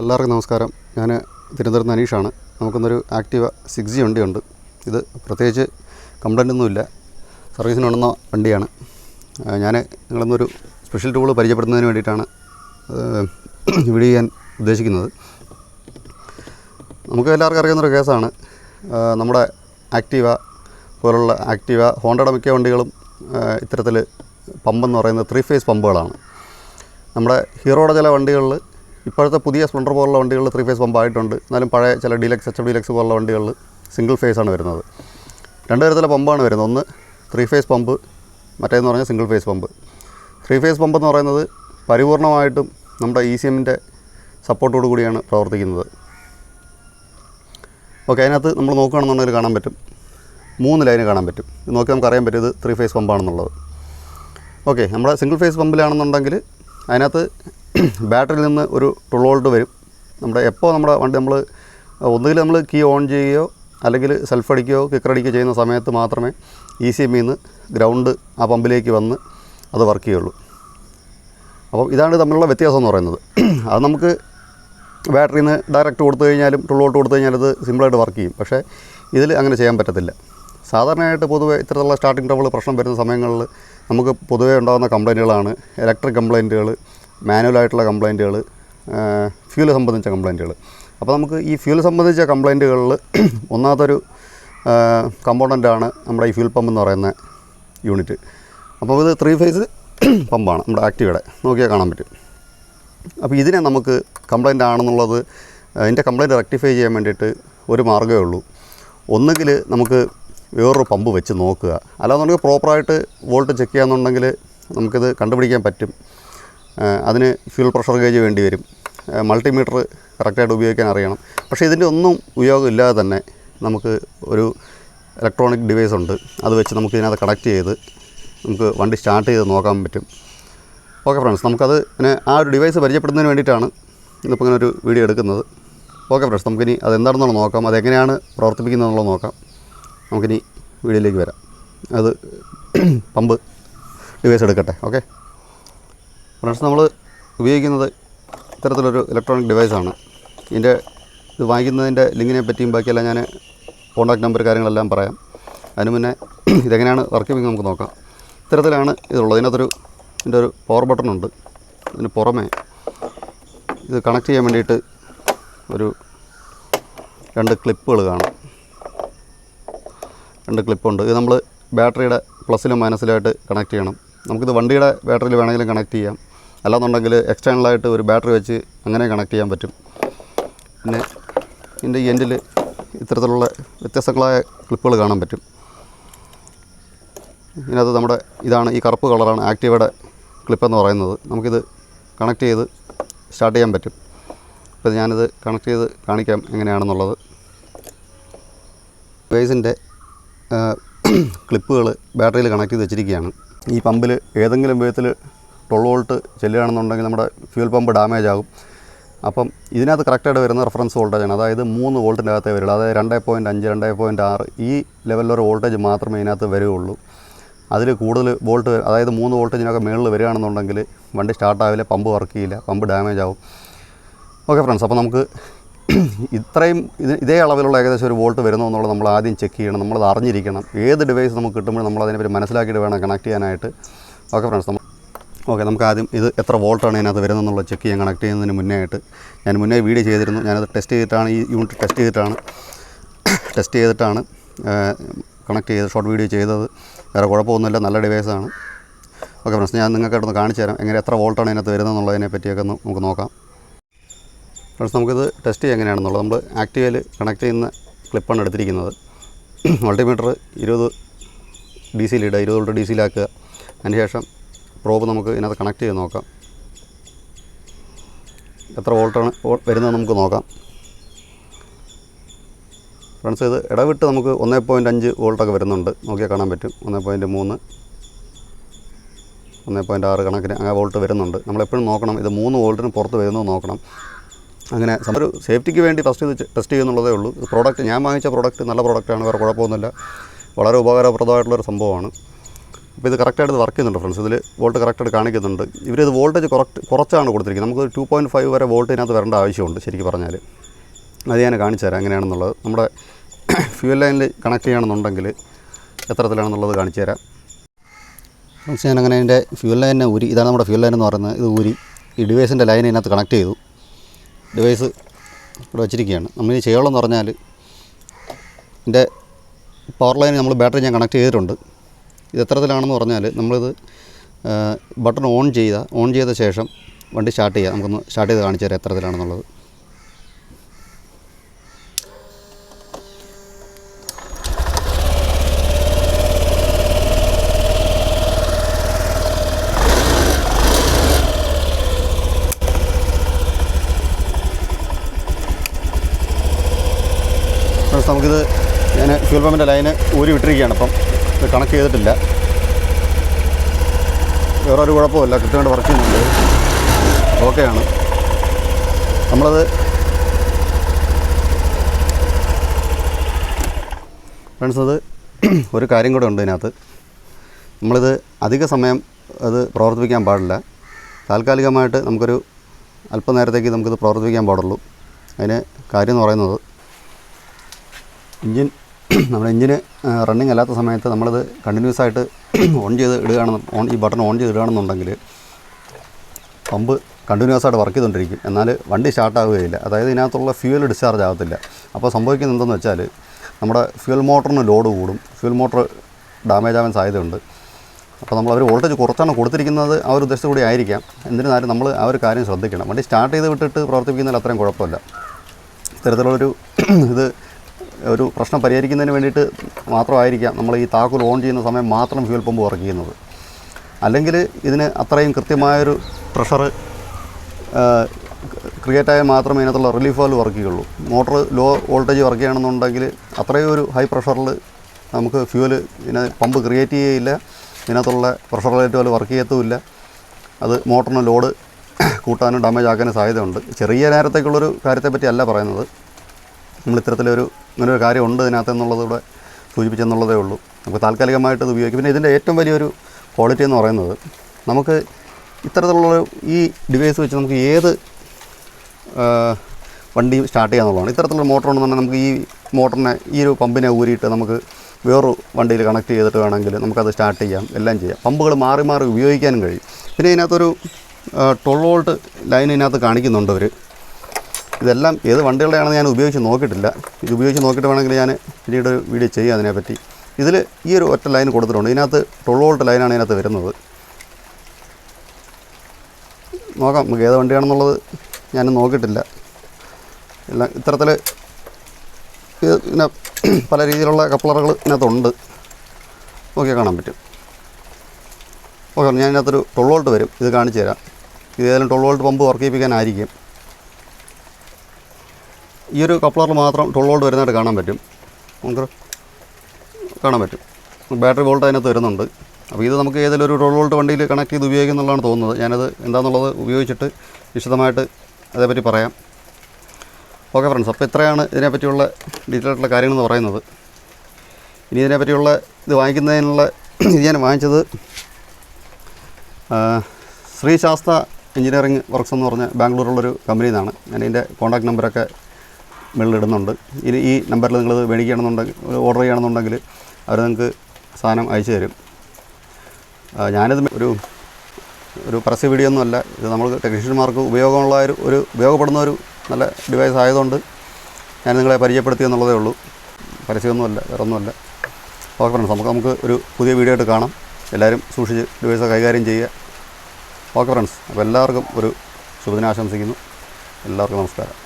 എല്ലാവർക്കും നമസ്കാരം. ഞാൻ തിരുവനന്തപുരത്ത് അനീഷാണ്. നമുക്കിന്നൊരു ആക്റ്റീവ സിക്സ് ജി വണ്ടിയുണ്ട് ഇത് പ്രത്യേകിച്ച് കംപ്ലൈന്റ് ഒന്നുമില്ല. സർവീസിന് ഉണ്ടെന്ന വണ്ടിയാണ് ഞാൻ നിങ്ങളിന്നൊരു സ്പെഷ്യൽ ടൂൾ പരിചയപ്പെടുത്തുന്നതിന് വേണ്ടിയിട്ടാണ് വീഡിയോ ചെയ്യാൻ ഉദ്ദേശിക്കുന്നത്. നമുക്ക് എല്ലാവർക്കും അറിയാവുന്നൊരു കേസാണ്. നമ്മുടെ ആക്റ്റീവ പോലുള്ള ആക്റ്റീവ ഹോണ്ടയുടെ മിക്ക വണ്ടികളും ഇത്തരത്തിൽ പമ്പെന്ന് പറയുന്നത് ത്രീ ഫേസ് പമ്പുകളാണ്. നമ്മുടെ ഹീറോയുടെ ചില വണ്ടികളിൽ ഇപ്പോഴത്തെ പുതിയ സ്പ്ലണ്ടർ പോലുള്ള വണ്ടികളിൽ ത്രീ ഫേസ് പമ്പായിട്ടുണ്ട് എന്നാലും പഴയ ചില ഡീലക്സ് എച്ച് ഡീലക്സ് പോലുള്ള വണ്ടികളിൽ സിംഗിൾ ഫേസ് ആണ് വരുന്നത്. രണ്ട് തരത്തിലെ പമ്പാണ് വരുന്നത്. ഒന്ന് ത്രീ ഫേസ് പമ്പ് മറ്റേന്ന് പറഞ്ഞാൽ single phase pump three phase pump എന്ന് പറയുന്നത് പരിപൂർണമായിട്ടും നമ്മുടെ ഇ സി എമ്മിന്റെ സപ്പോർട്ടോടു കൂടിയാണ് പ്രവർത്തിക്കുന്നത്. ഓക്കെ അതിനകത്ത് നമ്മൾ നോക്കുകയാണെന്നുണ്ടെങ്കിൽ കാണാൻ പറ്റും. മൂന്ന് ലൈന് കാണാൻ പറ്റും. നോക്കി നമുക്ക് അറിയാൻ പറ്റും ഇത് ത്രീ ഫേസ് പമ്പാണെന്നുള്ളത് ഓക്കെ നമ്മുടെ സിംഗിൾ ഫേസ് പമ്പിലാണെന്നുണ്ടെങ്കിൽ അതിനകത്ത് ബാറ്ററിയിൽ നിന്ന് ഒരു ട്വൽവ് വോൾട്ട് വരും. നമ്മുടെ എപ്പോൾ നമ്മുടെ വണ്ടി നമ്മൾ ഒന്നുകിൽ നമ്മൾ കീ ഓൺ ചെയ്യുകയോ അല്ലെങ്കിൽ സെൽഫ് അടിക്കുകയോ കിക്കർ അടിക്കുകയോ ചെയ്യുന്ന സമയത്ത് മാത്രമേ ഇ സി എമ്മിൽ നിന്ന് ഗ്രൗണ്ട് ആ പമ്പിലേക്ക് വന്ന് അത് വർക്ക് ചെയ്യുള്ളൂ. അപ്പോൾ ഇതാണ് തമ്മിലുള്ള വ്യത്യാസം എന്ന് പറയുന്നത്. അത് നമുക്ക് ബാറ്ററിയിൽ നിന്ന് ഡയറക്റ്റ് കൊടുത്തു കഴിഞ്ഞാലും ട്വൽവ് വോൾട്ട് കൊടുത്തു കഴിഞ്ഞാൽ അത് സിമ്പിളായിട്ട് വർക്ക് ചെയ്യും. പക്ഷേ ഇതിൽ അങ്ങനെ ചെയ്യാൻ പറ്റത്തില്ല. സാധാരണയായിട്ട് പൊതുവേ ഇത്തരത്തിലുള്ള സ്റ്റാർട്ടിംഗ് ട്രബിൾ പ്രശ്നം വരുന്ന സമയങ്ങളിൽ നമുക്ക് പൊതുവേ ഉണ്ടാകുന്ന കംപ്ലൈന്റുകളാണ് ഇലക്ട്രിക് കംപ്ലൈന്റുകൾ മാനുവലായിട്ടുള്ള കംപ്ലൈന്റുകൾ ഫ്യൂൽ സംബന്ധിച്ച കംപ്ലൈന്റുകൾ. അപ്പോൾ നമുക്ക് ഈ ഫ്യൂൽ സംബന്ധിച്ച കംപ്ലൈന്റുകളിൽ ഒന്നാമതൊരു കമ്പോണന്റാണ് നമ്മുടെ ഈ ഫ്യൂൽ പമ്പ് എന്ന് പറയുന്ന യൂണിറ്റ്. അപ്പോൾ ഇത് ത്രീ ഫേസ് പമ്പാണ് നമ്മുടെ ആക്റ്റീവയുടെ. നോക്കിയാൽ കാണാൻ പറ്റും. അപ്പോൾ ഇതിനെ നമുക്ക് കംപ്ലൈന്റ് ആണെന്നുള്ളത് അതിന്റെ കംപ്ലൈന്റ് റെക്ടിഫൈ ചെയ്യാൻ വേണ്ടിയിട്ട് ഒരു മാർഗമേ ഉള്ളൂ. ഒന്നുകിൽ നമുക്ക് വേറൊരു പമ്പ് വെച്ച് നോക്കുക. അല്ലാന്നുണ്ടെങ്കിൽ പ്രോപ്പറായിട്ട് വോൾട്ട് ചെക്ക് ചെയ്യാന്നുണ്ടെങ്കിൽ നമുക്കിത് കണ്ടുപിടിക്കാൻ പറ്റും. അതിന് ഫ്യൂൽ പ്രഷർ ഗേജ് വേണ്ടി വരും. മൾട്ടിമീറ്റർ കറക്റ്റായിട്ട് ഉപയോഗിക്കാൻ അറിയണം. പക്ഷേ ഇതിന്റെ ഒന്നും ഉപയോഗം ഇല്ലാതെ തന്നെ നമുക്ക് ഒരു ഇലക്ട്രോണിക് ഡിവൈസ് ഉണ്ട്. അത് വെച്ച് നമുക്ക് ഇതിനകത്ത് കണക്ട് ചെയ്ത് നമുക്ക് വണ്ടി സ്റ്റാർട്ട് ചെയ്ത് നോക്കാൻ പറ്റും. ഓക്കെ ഫ്രണ്ട്സ് നമുക്കത് പിന്നെ ആ ഒരു ഡിവൈസ് പരിചയപ്പെടുന്നതിന് വേണ്ടിയിട്ടാണ് ഇന്നിപ്പോൾ ഇങ്ങനെ ഒരു വീഡിയോ എടുക്കുന്നത്. ഓക്കെ ഫ്രണ്ട്സ് നമുക്കിനി അതെന്താണെന്നുള്ളത് നോക്കാം. അതെങ്ങനെയാണ് പ്രവർത്തിപ്പിക്കുന്നതെന്നുള്ളത് നോക്കാം. നമുക്കിനി വീഡിയോയിലേക്ക് വരാം. അത് പമ്പ് ഡിവൈസ് എടുക്കട്ടെ ഓക്കെ? ഫ്രണ്ട്സ് നമ്മൾ ഉപയോഗിക്കുന്നത് ഇത്തരത്തിലൊരു ഇലക്ട്രോണിക് ഡിവൈസാണ് ഇതിന്റെ ഇത് വാങ്ങിക്കുന്നതിന്റെ ലിങ്കിനെ പറ്റിയും ബാക്കിയെല്ലാം ഞാൻ കോൺടാക്ട് നമ്പർ കാര്യങ്ങളെല്ലാം പറയാം. അതിന് മുന്നേ ഇതെങ്ങനെയാണ് വർക്ക് ചെയ്യുന്നത് നമുക്ക് നോക്കാം. ഇത്തരത്തിലാണ് ഇതുള്ളത്. ഇതിനകത്തൊരു ഇതിന്റെ ഒരു പവർ ബട്ടൺ ഉണ്ട്. ഇതിന് പുറമേ ഇത് കണക്ട് ചെയ്യാൻ വേണ്ടിയിട്ട് ഒരു രണ്ട് ക്ലിപ്പുകൾ കാണാം. രണ്ട് ക്ലിപ്പുണ്ട് ഇത് നമ്മൾ ബാറ്ററിയുടെ പ്ലസ്സിലും മൈനസിലായിട്ട് കണക്ട് ചെയ്യണം. നമുക്കിത് വണ്ടിയുടെ ബാറ്ററിയിൽ വേണമെങ്കിലും കണക്ട് ചെയ്യാം. അല്ലാന്നുണ്ടെങ്കിൽ എക്സ്റ്റേണലായിട്ട് ഒരു ബാറ്ററി വെച്ച് അങ്ങനെ കണക്ട് ചെയ്യാൻ പറ്റും. പിന്നെ ഇതിന്റെ എൻഡിൽ ഇത്തരത്തിലുള്ള വ്യത്യസ്തങ്ങളായ ക്ലിപ്പുകൾ കാണാൻ പറ്റും. ഇതിനകത്ത് നമ്മുടെ ഇതാണ് ഈ കറുപ്പ് കളറാണ് ആക്റ്റീവയുടെ ക്ലിപ്പെന്ന് പറയുന്നത്. നമുക്കിത് കണക്ട് ചെയ്ത് സ്റ്റാർട്ട് ചെയ്യാൻ പറ്റും. അപ്പോൾ ഞാനിത് കണക്ട് ചെയ്ത് കാണിക്കാം എങ്ങനെയാണെന്നുള്ളത്. ബേസിന്റെ ക്ലിപ്പുകൾ ബാറ്ററിയിൽ കണക്ട് ചെയ്ത് വെച്ചിരിക്കുകയാണ്. ഈ പമ്പിൽ ഏതെങ്കിലും വിധത്തിൽ ട്വൽവ് വോൾട്ട് ചെല്ലുകയാണെന്നുണ്ടെങ്കിൽ നമ്മുടെ ഫ്യൂൽ പമ്പ് ഡാമേജ് ആകും. അപ്പം ഇതിനകത്ത് കറക്റ്റായിട്ട് വരുന്ന റെഫറൻസ് വോൾട്ടേജാണ്. അതായത് മൂന്ന് വോൾട്ടിന്റെ അകത്തേ വരുള്ളൂ അതായത് രണ്ട് പോയിന്റ് അഞ്ച് രണ്ട് പോയിന്റ് ആറ് ഈ ലെവലിലൊരു വോൾട്ടേജ് മാത്രമേ ഇതിനകത്ത് വരികയുള്ളൂ. അതിൽ കൂടുതൽ വോൾട്ട് അതായത് മൂന്ന് വോൾട്ടേജിനൊക്കെ മുകളിൽ വരികയാണെന്നുണ്ടെങ്കിൽ വണ്ടി സ്റ്റാർട്ടാവില്ല പമ്പ് വർക്ക് ചെയ്യില്ല പമ്പ് ഡാമേജ് ആവും. ഓക്കെ ഫ്രണ്ട്സ് അപ്പോൾ നമുക്ക് ഇത്രയും ഇത് ഇതേ അളവിലുള്ള ഏകദേശം ഒരു വോൾട്ട് വരുന്നു എന്നുള്ളത് നമ്മൾ ആദ്യം ചെക്ക് ചെയ്യണം നമ്മളത് അറിഞ്ഞിരിക്കണം. ഏത് ഡിവൈസ് നമുക്ക് കിട്ടുമ്പോൾ നമ്മൾ അതിനെപ്പറ്റി മനസ്സിലാക്കിയിട്ട് വേണം കണക്ട് ചെയ്യാനായിട്ട്. ഓക്കെ ഫ്രണ്ട്സ് നമ്മൾ ഓക്കെ നമുക്ക് ആദ്യം ഇത് എത്ര വോൾട്ടാണ് ഇതിനകത്ത് വരുന്നതെന്നുള്ളത് ചെക്ക് ചെയ്യാൻ കണക്ട് ചെയ്യുന്നതിന് മുന്നേ ആയിട്ട്. ഞാൻ മുന്നേ വീഡിയോ ചെയ്തിരുന്നു. ഞാനത് ടെസ്റ്റ് ചെയ്തിട്ടാണ് ഈ യൂണിറ്റ് ടെസ്റ്റ് ചെയ്തിട്ടാണ്. ടെസ്റ്റ് ചെയ്തിട്ടാണ് കണക്ട് ചെയ്ത് ഷോർട്ട് വീഡിയോ ചെയ്തത്. വേറെ കുഴപ്പമൊന്നുമില്ല നല്ല ഡിവൈസാണ് ഓക്കെ ഫ്രണ്ട്സ് ഞാൻ നിങ്ങൾക്കായിട്ടൊന്ന് കാണിച്ചു തരാം എങ്ങനെ എത്ര വോൾട്ടാണ് ഇതിനകത്ത് വരുന്നതെന്നുള്ളതിനെ പറ്റിയൊക്കെ ഒന്ന് നമുക്ക് നോക്കാം. ഫ്രണ്ട്സ് നമുക്കിത് ടെസ്റ്റ് ചെയ്യാൻ എങ്ങനെയാണെന്നുള്ളത് നമ്മൾ ആക്റ്റീവയിൽ കണക്ട് ചെയ്യുന്ന ക്ലിപ്പാണ് എടുത്തിരിക്കുന്നത്. മൾട്ടിമീറ്റർ ഇരുപത് ഡി സിയിലിടുക ഇരുപത് വോൾട്ട് ഡി സിയിലാക്കുക അതിന് ശേഷം പ്രോബ് നമുക്ക് ഇതിനകത്ത് കണക്ട് ചെയ്ത് നോക്കാം. എത്ര വോൾട്ടാണ് വരുന്നത് നമുക്ക് നോക്കാം. ഫ്രണ്ട്സ് ഇത് ഇടവിട്ട് നമുക്ക് ഒന്നേ പോയിന്റ് അഞ്ച് വോൾട്ടൊക്കെ വരുന്നുണ്ട്. നോക്കിയാൽ കാണാൻ പറ്റും. ഒന്നേ പോയിന്റ് മൂന്ന് ഒന്നേ പോയിന്റ് ആറ് കണക്കിന് അങ്ങനെ വോൾട്ട് വരുന്നുണ്ട്. നമ്മളെപ്പോഴും നോക്കണം ഇത് മൂന്ന് വോൾട്ടിന് പുറത്ത് വരുന്നത് നോക്കണം. അങ്ങനെ ഒരു സേഫ്റ്റിക്ക് വേണ്ടി ഫസ്റ്റ് ഇത് ടെസ്റ്റ് ചെയ്യുന്നുള്ളതേ ഉള്ളൂ. പ്രോഡക്റ്റ് ഞാൻ വാങ്ങിച്ച പ്രോഡക്റ്റ് നല്ല പ്രോഡക്റ്റാണ് വേറെ കുഴപ്പമൊന്നുമില്ല. വളരെ ഉപകാരപ്രദമായിട്ടുള്ളൊരു സംഭവമാണ്. അപ്പോൾ ഇത് കറക്റ്റായിട്ട് വർക്ക് ചെയ്യുന്നുണ്ട് ഫ്രണ്ട്സ് ഇതിൽ വോൾട്ട് കറക്റ്റായിട്ട് കാണിക്കുന്നുണ്ട്. ഇവരിത് വോൾട്ടേജ് കുറക്റ്റ് കുറച്ചാണ് കൊടുത്തിരിക്കുന്നത്. നമുക്ക് ടു പോയിന്റ് ഫൈവ് വരെ വോൾട്ട് ഇതിനകത്ത് വരേണ്ട ആവശ്യമുണ്ട് ശരിക്കും പറഞ്ഞാൽ അത് ഞാൻ കാണിച്ചു തരാം എങ്ങനെയാണെന്നുള്ളത്. നമ്മുടെ ഫ്യൂൽ ലൈനിൽ കണക്ട് ചെയ്യണമെന്നുണ്ടെങ്കിൽ എത്രത്തിലാണെന്നുള്ളത് കാണിച്ചു തരാം. ഫ്രണ്ട്സ് ഞാൻ അങ്ങനെ അതിന്റെ ഫ്യൂൽ ലൈനിനെ ഊരി ഇതാണ് നമ്മുടെ ഫ്യൂൽ ലൈൻ എന്ന് പറയുന്നത്. ഇത് ഊരി ഈ ഡിവൈസിന്റെ ലൈൻ ഇതിനകത്ത് കണക്ട് ചെയ്തു. ഡിവൈസ് ഇവിടെ വെച്ചിരിക്കുകയാണ്. നമ്മൾ ഈ ചെയ്യണമെന്ന് പറഞ്ഞാൽ ഇതിന്റെ പവർ ലൈൻ നമ്മൾ ബാറ്ററി ഞാൻ കണക്ട് ചെയ്തിട്ടുണ്ട്. ഇത് എത്തരത്തിലാണെന്ന് പറഞ്ഞാൽ നമ്മളിത് ബട്ടൺ ഓൺ ചെയ്ത ഓൺ ചെയ്ത ശേഷം വണ്ടി സ്റ്റാർട്ട് ചെയ്യുക നമുക്കൊന്ന് സ്റ്റാർട്ട് ചെയ്ത് കാണിച്ചു തരാം എത്തരത്തിലാണെന്നുള്ളത് ഫ്രണ്ട്സ് നമുക്കിത് ഞാൻ ഫ്യൂൽ പമ്പിന്റെ ലൈന് ഊരി വിട്ടിരിക്കുകയാണ്. അപ്പം ഇത് കണക്ട് ചെയ്തിട്ടില്ല. വേറെ ഒരു കുഴപ്പമില്ല കൃത്യമായിട്ട് വർക്ക് ചെയ്യുന്നുണ്ട്. ഓക്കെയാണ് നമ്മളത് ഫ്രണ്ട്സ് അത് ഒരു കാര്യം കൂടെ ഉണ്ട് ഇതിനകത്ത്. നമ്മളിത് അധിക സമയം അത് പ്രവർത്തിപ്പിക്കാൻ പാടില്ല. താൽക്കാലികമായിട്ട് നമുക്കൊരു അല്പനേരത്തേക്ക് നമുക്കിത് പ്രവർത്തിപ്പിക്കാൻ പാടുള്ളൂ. അതിന് കാര്യം എന്ന് പറയുന്നത് എൻജിൻ നമ്മുടെ എൻജിന് റണ്ണിങ് അല്ലാത്ത സമയത്ത് നമ്മളിത് കണ്ടിന്യൂസ് ആയിട്ട് ഓൺ ചെയ്ത് ഇടുകയാണെന്ന് ഓൺ ഈ ബട്ടൺ ഓൺ ചെയ്ത് ഇടുകയാണെന്നുണ്ടെങ്കിൽ പമ്പ് കണ്ടിന്യൂസ് ആയിട്ട് വർക്ക് ചെയ്തുകൊണ്ടിരിക്കും. എന്നാൽ വണ്ടി സ്റ്റാർട്ടാവുകയില്ല അതായത് ഇതിനകത്തുള്ള ഫ്യൂവൽ ഡിസ്ചാർജ് ആകത്തില്ല അപ്പോൾ സംഭവിക്കുന്നത് എന്തെന്ന് വെച്ചാൽ നമ്മുടെ ഫ്യൂവൽ മോട്ടറിന് ലോഡ് കൂടും. ഫ്യൂൽ മോട്ടർ ഡാമേജ് ആവാൻ സാധ്യതയുണ്ട്. അപ്പോൾ നമ്മൾ അവർ വോൾട്ടേജ് കുറച്ചാണ് കൊടുത്തിരിക്കുന്നത് ആ ഒരു ഉദ്ദേശത്തോടെ ആയിരിക്കാം. എന്നിരുന്നാലും നമ്മൾ ആ ഒരു കാര്യം ശ്രദ്ധിക്കണം. വണ്ടി സ്റ്റാർട്ട് ചെയ്ത് വിട്ടിട്ട് പ്രവർത്തിപ്പിക്കുന്നതിൽ അത്രയും കുഴപ്പമില്ല. ഇത്തരത്തിലുള്ളൊരു ഇത് ഒരു പ്രശ്നം പരിഹരിക്കുന്നതിന് വേണ്ടിയിട്ട് മാത്രമായിരിക്കാം നമ്മൾ ഈ താക്കോൽ ഓൺ ചെയ്യുന്ന സമയം മാത്രം ഫ്യൂൽ പമ്പ് വർക്ക് ചെയ്യുന്നത്. അല്ലെങ്കിൽ ഇതിന് അത്രയും കൃത്യമായൊരു പ്രഷർ ക്രിയേറ്റ് ആയാൽ മാത്രമേ ഇതിനകത്തുള്ള റിലീഫ് വാൽവ് വർക്ക് ചെയ്യുള്ളൂ മോട്ടർ ലോ വോൾട്ടേജ് വർക്ക് ചെയ്യണമെന്നുണ്ടെങ്കിൽ അത്രയും ഒരു ഹൈ പ്രഷറിൽ നമുക്ക് ഫ്യൂൽ ഇതിനെ പമ്പ് ക്രിയേറ്റ് ചെയ്യുകയില്ല ഇതിനകത്തുള്ള പ്രഷർ ലൈറ്റ് വാൽവ് വർക്ക് ചെയ്യത്തുമില്ല. അത് മോട്ടറിന് ലോഡ് കൂട്ടാനും ഡാമേജ് ആക്കാനും സാധ്യതയുണ്ട്. ചെറിയ നേരത്തേക്കുള്ളൊരു കാര്യത്തെപ്പറ്റി അല്ല പറയുന്നത്. നമ്മൾ ഇത്തരത്തിലൊരു ഇങ്ങനെ ഒരു കാര്യം ഉണ്ട് ഇതിനകത്ത് എന്നുള്ളത് ഇവിടെ സൂചിപ്പിച്ചെന്നുള്ളതേ ഉള്ളൂ. നമുക്ക് താൽക്കാലികമായിട്ട് ഇത് ഉപയോഗിക്കും. പിന്നെ ഇതിന്റെ ഏറ്റവും വലിയൊരു ക്വാളിറ്റി എന്ന് പറയുന്നത് നമുക്ക് ഇത്തരത്തിലുള്ള ഈ ഡിവൈസ് വെച്ച് നമുക്ക് ഏത് വണ്ടി സ്റ്റാർട്ട് ചെയ്യാന്നുള്ളതാണ് ഇത്തരത്തിലുള്ള മോട്ടർ ഉണ്ടെന്നുണ്ടെങ്കിൽ നമുക്ക് ഈ മോട്ടറിനെ ഈ ഒരു പമ്പിനെ ഊരിയിട്ട് നമുക്ക് വേറൊരു വണ്ടിയിൽ കണക്ട് ചെയ്തിട്ട് വേണമെങ്കിൽ നമുക്കത് സ്റ്റാർട്ട് ചെയ്യാം എല്ലാം ചെയ്യാം. പമ്പുകൾ മാറി മാറി ഉപയോഗിക്കാനും കഴിയും. പിന്നെ ഇതിനകത്തൊരു ട്വൽവ് വോൾട്ട് ലൈൻ ഇതിനകത്ത് കാണിക്കുന്നുണ്ട് അവർ ഇതെല്ലാം ഏത് വണ്ടികളുടെയാണെന്ന് ഞാൻ ഉപയോഗിച്ച് നോക്കിയിട്ടില്ല. ഇത് ഉപയോഗിച്ച് നോക്കിയിട്ട് വേണമെങ്കിൽ ഞാൻ പിന്നീട് വീഡിയോ ചെയ്യാം അതിനെപ്പറ്റി. ഇതിൽ ഈ ഒരു ഒറ്റ ലൈൻ കൊടുത്തിട്ടുണ്ട്. ഇതിനകത്ത് ട്വൽവ് വോൾട്ട് ലൈനാണ് ഇതിനകത്ത് വരുന്നത്. നോക്കാം നമുക്ക് ഏത് വണ്ടിയാണെന്നുള്ളത് ഞാൻ നോക്കിയിട്ടില്ല. എല്ലാം ഇത്തരത്തിൽ ഇത് പിന്നെ പല രീതിയിലുള്ള കപ്ലറുകൾ ഇതിനകത്തുണ്ട്. നോക്കിയാൽ കാണാൻ പറ്റും. ഓക്കെ ഞാൻ ഇതിനകത്തൊരു ട്വൽവ് വോൾട്ട് വരും. ഇത് കാണിച്ചു തരാം ഇത് ഏതായാലും ട്വൽവ് വോൾട്ട് പമ്പ് വർക്ക് ചെയ്യിപ്പിക്കാനായിരിക്കും ഈ ഒരു കപ്ലറിൽ മാത്രം വോൾട്ട് വരുന്നതായിട്ട് കാണാൻ പറ്റും. നമുക്ക് കാണാൻ പറ്റും. ബാറ്ററി വോൾട്ട് അതിനകത്ത് വരുന്നുണ്ട്. അപ്പോൾ ഇത് നമുക്ക് ഏതെങ്കിലും ഒരു വോൾട്ട് വണ്ടിയിൽ കണക്ട് ചെയ്ത് ഉപയോഗിക്കുന്നുള്ളതാണ് തോന്നുന്നത്. ഞാനത് എന്താണെന്നുള്ളത് ഉപയോഗിച്ചിട്ട് വിശദമായിട്ട് അതേപറ്റി പറയാം. ഓക്കെ ഫ്രണ്ട്സ് അപ്പോൾ ഇത്രയാണ് ഇതിനെപ്പറ്റിയുള്ള ഡീറ്റെയിൽ ആയിട്ടുള്ള കാര്യങ്ങളെന്ന് പറയുന്നത്. ഇനി ഇതിനെപ്പറ്റിയുള്ള ഇത് വാങ്ങിക്കുന്നതിനുള്ള ഇത് ഞാൻ വാങ്ങിച്ചത് ശ്രീ ശാസ്ത എഞ്ചിനീയറിംഗ് വർക്ക്സ് എന്ന് പറഞ്ഞ ബാംഗ്ലൂരുള്ളൊരു കമ്പനിയിൽ നിന്നാണ്. ഞാൻ ഇതിന്റെ കോൺടാക്ട് നമ്പറൊക്കെ മുകളിലിടുന്നുണ്ട് ഇനി ഈ നമ്പറിൽ നിങ്ങൾ മേടിക്കുകയാണെന്നുണ്ടെങ്കിൽ ഓർഡർ ചെയ്യണമെന്നുണ്ടെങ്കിൽ അവർ നിങ്ങൾക്ക് സാധനം അയച്ചു തരും. ഞാനിത് ഒരു ഒരു പരസ്യ വീഡിയോ ഒന്നുമല്ല ഇത് നമ്മൾ ടെക്നീഷ്യന്മാർക്ക് ഉപയോഗമുള്ള ഒരു ഒരു ഉപയോഗപ്പെടുന്ന ഒരു നല്ല ഡിവൈസ് ആയതുകൊണ്ട് ഞാൻ നിങ്ങളെ പരിചയപ്പെടുത്തി എന്നുള്ളതേ ഉള്ളൂ. പരസ്യമൊന്നുമല്ല വേറെ ഒന്നുമല്ല. ഓക്കെ ഫ്രണ്ട്സ് നമുക്ക് നമുക്ക് ഒരു പുതിയ വീഡിയോ ആയിട്ട് കാണാം. എല്ലാവരും സൂക്ഷിച്ച് ഡിവൈസ് കൈകാര്യം ചെയ്യുക. ഓക്കെ ഫ്രണ്ട്സ് അപ്പോൾ എല്ലാവർക്കും ഒരു ശുഭദിനാശംസിക്കുന്നു. എല്ലാവർക്കും നമസ്കാരം.